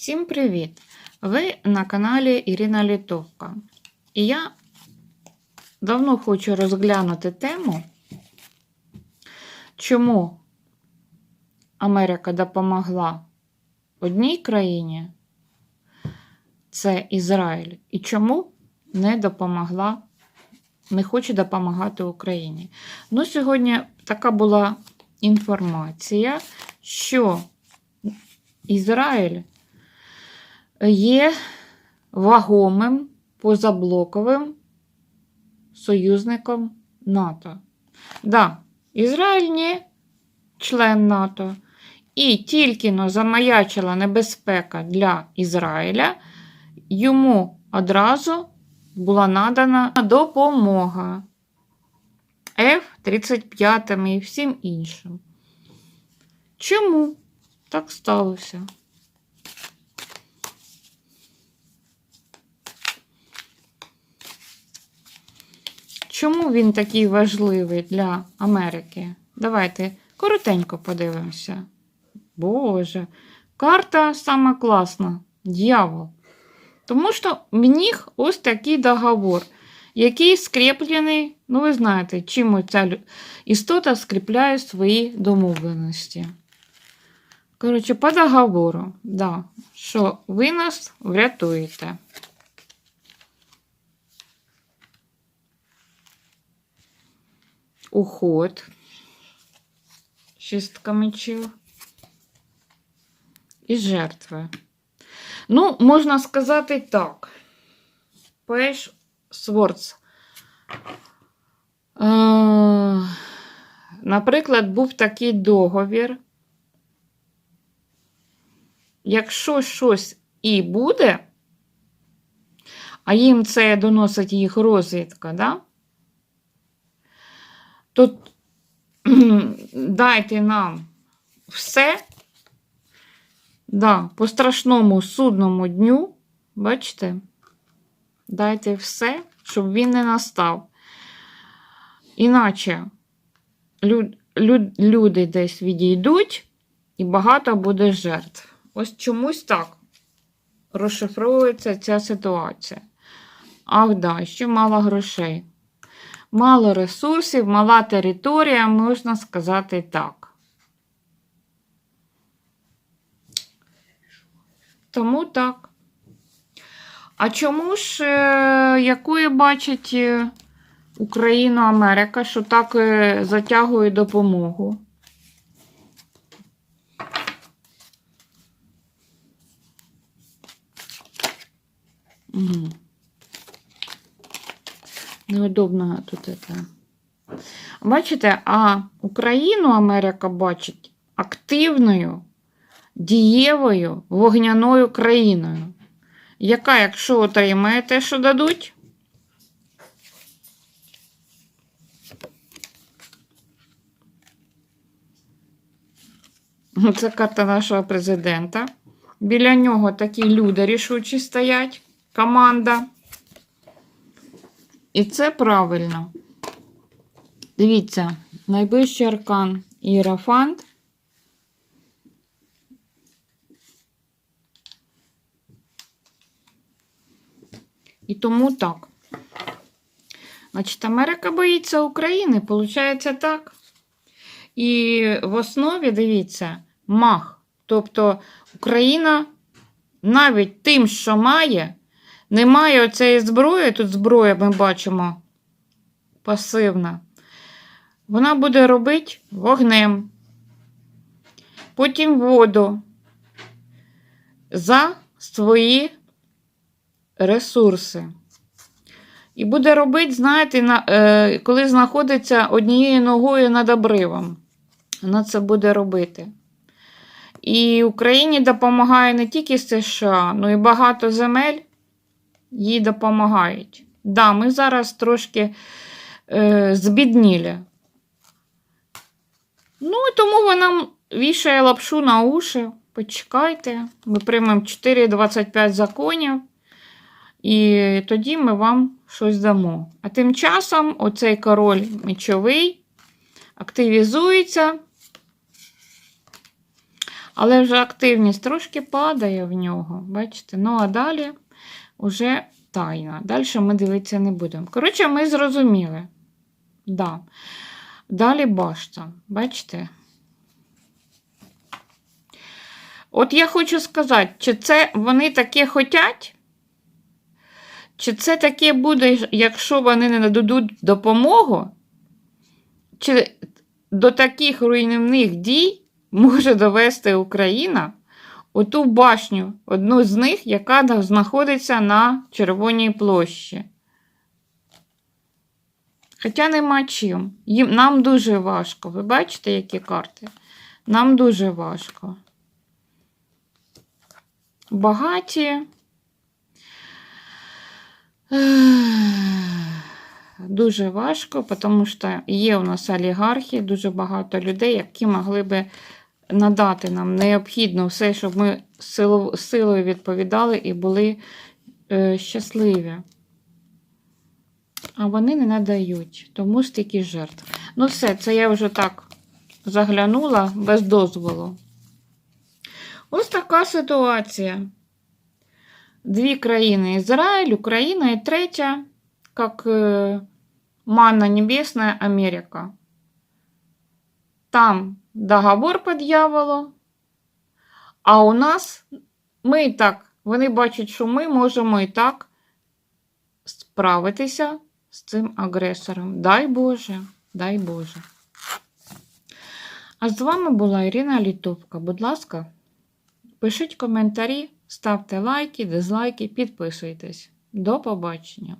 Всім привіт! Ви на каналі Ірина Літовка. І я давно хочу розглянути тему, чому Америка допомогла одній країні, це Ізраїль, і чому не допомогла, не хоче допомагати Україні. Ну, сьогодні така була інформація, що Ізраїль є вагомим позаблоковим союзником НАТО. Да, Ізраїль не член НАТО. І тільки но замаячила небезпека для Ізраїля, йому одразу була надана допомога F-35 і всім іншим. Чому так сталося? Чому він такий важливий для Америки? Давайте коротенько подивимося. Боже, карта сама класна. Дьявол. Тому що в них ось такий договор, який скріплений, ну ви знаєте, чим ця істота скріпляє свої домовленості. Коротше, по договору, да, що ви нас врятуєте. Уход. Шістка мечів. І жертви. Ну, можна сказати так. Пеш Сворц. Е, наприклад, був такий договір. Якщо щось і буде, а їм це доносить їх розвідка, да? То дайте нам все, да, по страшному судному дню, бачите, дайте все, щоб він не настав. Іначе люд, люд, люди десь відійдуть і багато буде жертв. Ось чомусь так розшифровується ця ситуація. Ах, да, ще мало грошей. Мало ресурсів, мала територія, можна сказати так. Тому так. А чому ж, е, якою бачить е, Україну Америка, що так е, затягує допомогу? Угу. Неудобно тут это. Бачите, а Україну Америка бачить активною, дієвою, вогняною країною, яка, якщо отримає те, що дадуть, це карта нашого президента. Біля нього такі люди рішучі стоять, команда. І це правильно. Дивіться, найближчий аркан Іерофант. І тому так. Значить, Америка боїться України, виходить так. І в основі, дивіться, мах. Тобто Україна навіть тим, що має, немає оцеї зброї, тут зброя ми бачимо пасивна. Вона буде робити вогнем, потім воду за свої ресурси. І буде робити, знаєте, на, е, коли знаходиться однією ногою над обривом. Вона це буде робити. І Україні допомагає не тільки США, але й багато земель їй допомагають. Да, ми зараз трошки е, збідніли. Ну, і тому вона вішає лапшу на уші. Почекайте, ми приймемо 4,25 законів, і тоді ми вам щось дамо. А тим часом оцей король мечовий активізується. Але вже активність трошки падає в нього. Бачите? Ну, а далі вже тайна. Далі ми дивитися не будемо. Коротше, ми зрозуміли. Да. Далі башта. Бачите? От я хочу сказати, чи це вони таке хотять? Чи це таке буде, якщо вони не нададуть допомогу? Чи до таких руйнівних дій може довести Україна оту башню, одну з них, яка знаходиться на Червоній площі? Хоча нема чим. Їм, нам дуже важко. Ви бачите, які карти? Нам дуже важко. Багаті. Дуже важко, тому що є у нас олігархи, дуже багато людей, які могли би надати нам необхідно все, щоб ми силою відповідали і були е, щасливі. А вони не надають, тому стільки жертв. Ну, все, це я вже так заглянула без дозволу. Ось така ситуація. Дві країни: Ізраїль, Україна і третя, як е, манна небесная Америка. Там договор по дьяволу, а у нас ми і так, вони бачать, що ми можемо і так справитися з цим агресором. Дай Боже, дай Боже. А з вами була Ірина Літовка. Будь ласка, пишіть коментарі, ставте лайки, дизлайки, підписуйтесь. До побачення!